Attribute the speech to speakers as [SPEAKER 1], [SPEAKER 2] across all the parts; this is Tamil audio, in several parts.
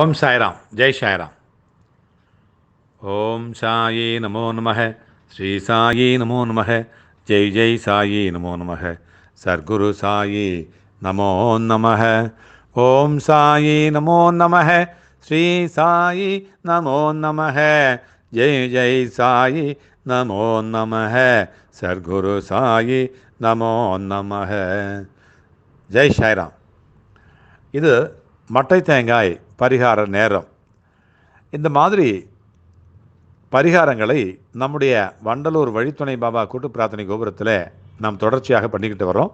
[SPEAKER 1] ஓம் சாய்ராம். ஜெய் சாய்ராம். ஓம் சாயி நமோ நமக ஸ்ரீ சாயி நமோ நமக ஜெய் ஜெய் சாயி நமோ நமக சர்க்குரு சாயி நமோ நமக ஓம் சாயி நமோ நமக ஸ்ரீ சாயி நமோ நமக ஜெய் ஜெய் சாயி நமோ நமக சர்க்குரு சாயி நமோ நமக ஜெய் சாய்ராம். இது மட்டை தேங்காய் பரிகார நேரம். இந்த மாதிரி பரிகாரங்களை நம்முடைய வண்டலூர் வழித்துணை பாபா கூட்டு பிரார்த்தனை கோபுரத்தில் நாம் தொடர்ச்சியாக பண்ணிக்கிட்டு வரோம்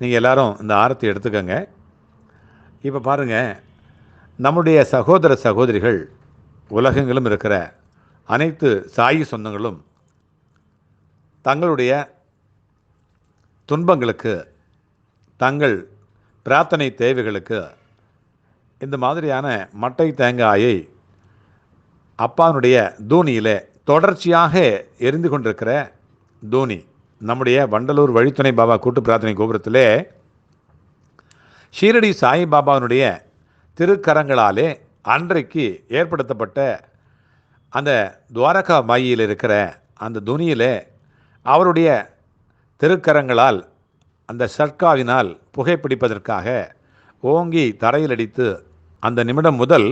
[SPEAKER 1] நீங்கள் எல்லாரும் இந்த ஆரத்தை எடுத்துக்கோங்க. இப்போ பாருங்கள் நம்முடைய சகோதர சகோதரிகள் உலகங்களும் இருக்கிற அனைத்து சாயி சொந்தங்களும் தங்களுடைய துன்பங்களுக்கு தங்கள் பிரார்த்தனை தேவைகளுக்கு இந்த மாதிரியான மட்டை தேங்காயை அப்பானுடைய தூணியில் தொடர்ச்சியாக எரிந்து கொண்டிருக்கிற தூணி நம்முடைய வண்டலூர் வழித்துணை பாபா கூட்டு பிரார்த்தனை கோபுரத்திலே ஷீரடி சாய்பாபாவினுடைய திருக்கரங்களாலே அன்றைக்கு ஏற்படுத்தப்பட்ட அந்த துவாரகா மாயில் இருக்கிற அந்த துணியில் அவருடைய திருக்கரங்களால் அந்த சர்க்காவினால் புகைப்பிடிப்பதற்காக ஓங்கி தரையில் அடித்து அந்த நிமிடம் முதல்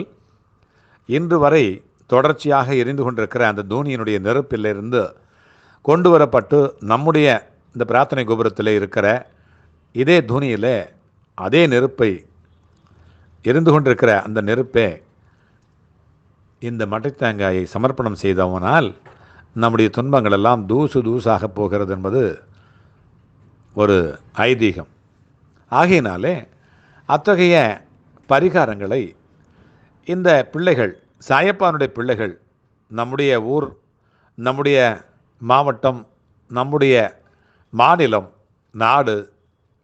[SPEAKER 1] இன்று வரை தொடர்ச்சியாக எரிந்து கொண்டிருக்கிற அந்த தோனியினுடைய நெருப்பிலிருந்து கொண்டு வரப்பட்டு நம்முடைய இந்த பிரார்த்தனை கோபுரத்தில் இருக்கிற இதே தூணியில் அதே நெருப்பை எரிந்து கொண்டிருக்கிற அந்த நெருப்பே இந்த மட்டைத்தேங்காயை சமர்ப்பணம் செய்தவனால் நம்முடைய துன்பங்கள் எல்லாம் தூசு தூசாக போகிறது என்பது ஒரு ஐதீகம். ஆகையினாலே அத்தகைய பரிகாரங்களை இந்த பிள்ளைகள் சாயப்பானுடைய பிள்ளைகள் நம்முடைய ஊர் நம்முடைய மாவட்டம் நம்முடைய மாநிலம் நாடு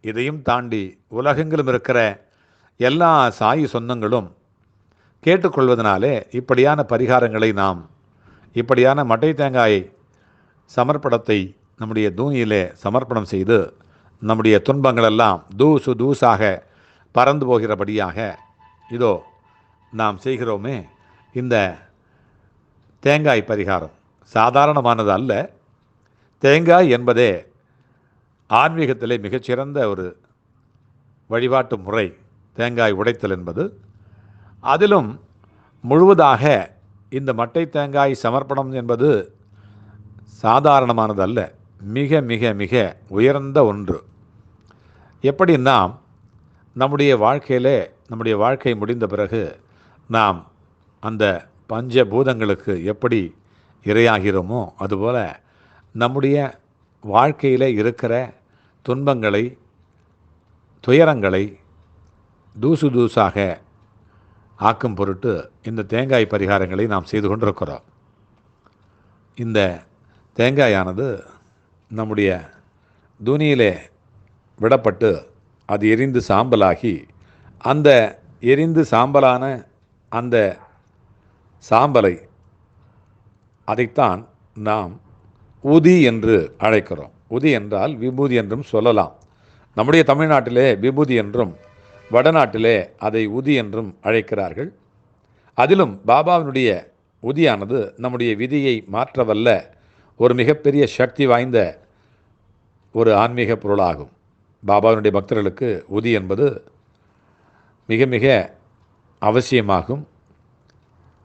[SPEAKER 1] இதையும் தாண்டி உலகெங்கிலும் இருக்கிற எல்லா சாயி சொந்தங்களும் கேட்டுக்கொள்வதனாலே இப்படியான பரிகாரங்களை நாம் இப்படியான மட்டை தேங்காய் சமர்ப்பணத்தை நம்முடைய தூணியிலே சமர்ப்பணம் செய்து நம்முடைய துன்பங்களெல்லாம் தூசு தூசாக பறந்து போகிறபடியாக. இதோ நாம் செய்கிறோமே இந்த தேங்காய் பரிகாரம். சாதாரணமானது அல்ல. தேங்காய் என்பதே ஆன்மீகத்திலே மிகச்சிறந்த ஒரு வழிபாட்டு முறை. தேங்காய் உடைத்தல் என்பது. அதிலும் முழுவதாக இந்த மட்டை தேங்காய் சமர்ப்பணம் என்பது சாதாரணமானது அல்ல. மிக மிக மிக உயர்ந்த ஒன்று. எப்படி நாம் நம்முடைய வாழ்க்கையிலே நம்முடைய வாழ்க்கை முடிந்த பிறகு நாம் அந்த பஞ்ச பூதங்களுக்கு எப்படி இரையாகிறோமோ அதுபோல் நம்முடைய வாழ்க்கையில் இருக்கிற துன்பங்களை துயரங்களை தூசு தூசாக ஆக்கும் பொருட்டு இந்த தேங்காய் பரிகாரங்களை நாம் செய்து கொண்டிருக்கிறோம். இந்த தேங்காயானது நம்முடைய துணியிலே விடப்பட்டு அது எரிந்து சாம்பலாகி அந்த எரிந்து சாம்பலான அந்த சாம்பலை அதைத்தான் நாம் உதி என்று அழைக்கிறோம். உதி என்றால் விபூதி என்றும் சொல்லலாம். நம்முடைய தமிழ்நாட்டிலே விபூதி என்றும் வடநாட்டிலே அதை உதி என்றும் அழைக்கிறார்கள். அதிலும் பாபாவினுடைய உதியானது நம்முடைய விதியை மாற்றவல்ல ஒரு மிகப்பெரிய சக்தி வாய்ந்த ஒரு ஆன்மீக பொருளாகும். பாபாவினுடைய பக்தர்களுக்கு உதி என்பது மிக மிக அவசியமாகும்.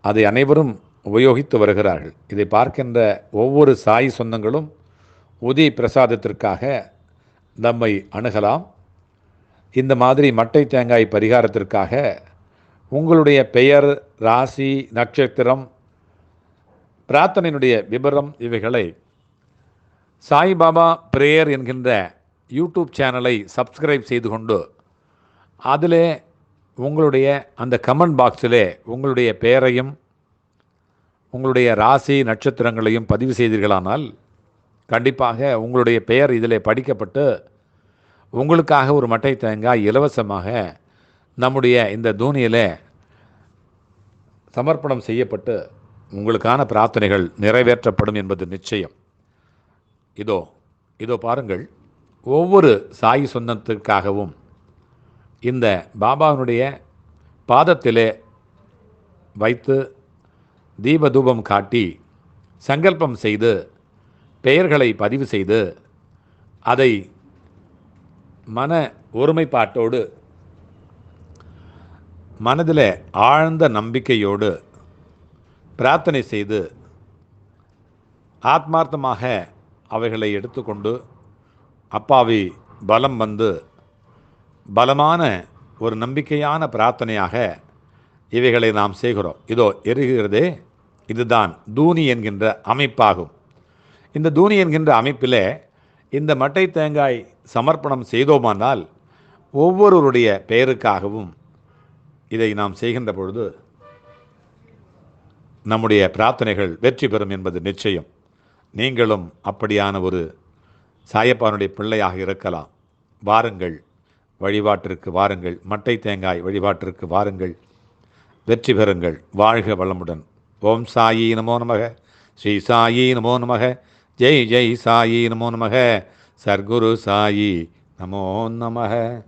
[SPEAKER 1] அதை அனைவரும் உபயோகித்து வருகிறார்கள். இதை பார்க்கின்ற ஒவ்வொரு சாய் சொந்தங்களும் உதி பிரசாதத்திற்காக நம்மை அணுகலாம். இந்த மாதிரி மட்டை தேங்காய் பரிகாரத்திற்காக உங்களுடைய பெயர் ராசி நட்சத்திரம் பிரார்த்தனையினுடைய விபரம் இவைகளை சாய்பாபா பிரேயர் என்கின்ற யூடியூப் சேனலை சப்ஸ்கிரைப் செய்து கொண்டு அதிலே உங்களுடைய அந்த கமெண்ட் பாக்ஸிலே உங்களுடைய பெயரையும் உங்களுடைய ராசி நட்சத்திரங்களையும் பதிவு செய்தீர்களானால் கண்டிப்பாக உங்களுடைய பெயர் இதில் படிக்கப்பட்டு உங்களுக்காக ஒரு மட்டை தேங்காய் இலவசமாக நம்முடைய இந்த தூணியில் சமர்ப்பணம் செய்யப்பட்டு உங்களுக்கான பிரார்த்தனைகள் நிறைவேற்றப்படும் என்பது நிச்சயம். இதோ இதோ பாருங்கள். ஒவ்வொரு சாய் சொந்தத்திற்காகவும் இந்த பாபாவினுடைய பாதத்திலே வைத்து தீபதூபம் காட்டி சங்கல்பம் செய்து பெயர்களை பதிவு செய்து அதை மன ஒருமைப்பாட்டோடு மனதில் ஆழ்ந்த நம்பிக்கையோடு பிரார்த்தனை செய்து ஆத்மார்த்தமாக அவைகளை எடுத்துக்கொண்டு அப்பாவி பலம் வந்து பலமான ஒரு நம்பிக்கையான பிரார்த்தனையாக இவைகளை நாம் செய்கிறோம். இதோ எரிகிறதே இதுதான். தூணி என்கின்ற அமைப்பாகும். இந்த தூணி என்கின்ற அமைப்பில் இந்த மட்டை தேங்காய் சமர்ப்பணம் செய்தோமானால் ஒவ்வொருவருடைய பெயருக்காகவும் இதை நாம் செய்கின்ற பொழுது நம்முடைய பிரார்த்தனைகள் வெற்றி பெறும் என்பது நிச்சயம். நீங்களும் அப்படியான ஒரு சாயப்பானுடைய பிள்ளையாக இருக்கலாம். வாருங்கள். வழிபாட்டிற்கு வாருங்கள். மட்டை தேங்காய் வழிபாட்டிற்கு வாருங்கள். வெற்றி பெறுங்கள். வாழ்க வளமுடன். ஓம் சாயி நமோ நமக. ஸ்ரீ சாயி நமோ நமக. ஜெய் ஜெய் சாயி நமோ நமக. சர்க்குரு சாயி நமோ நமக.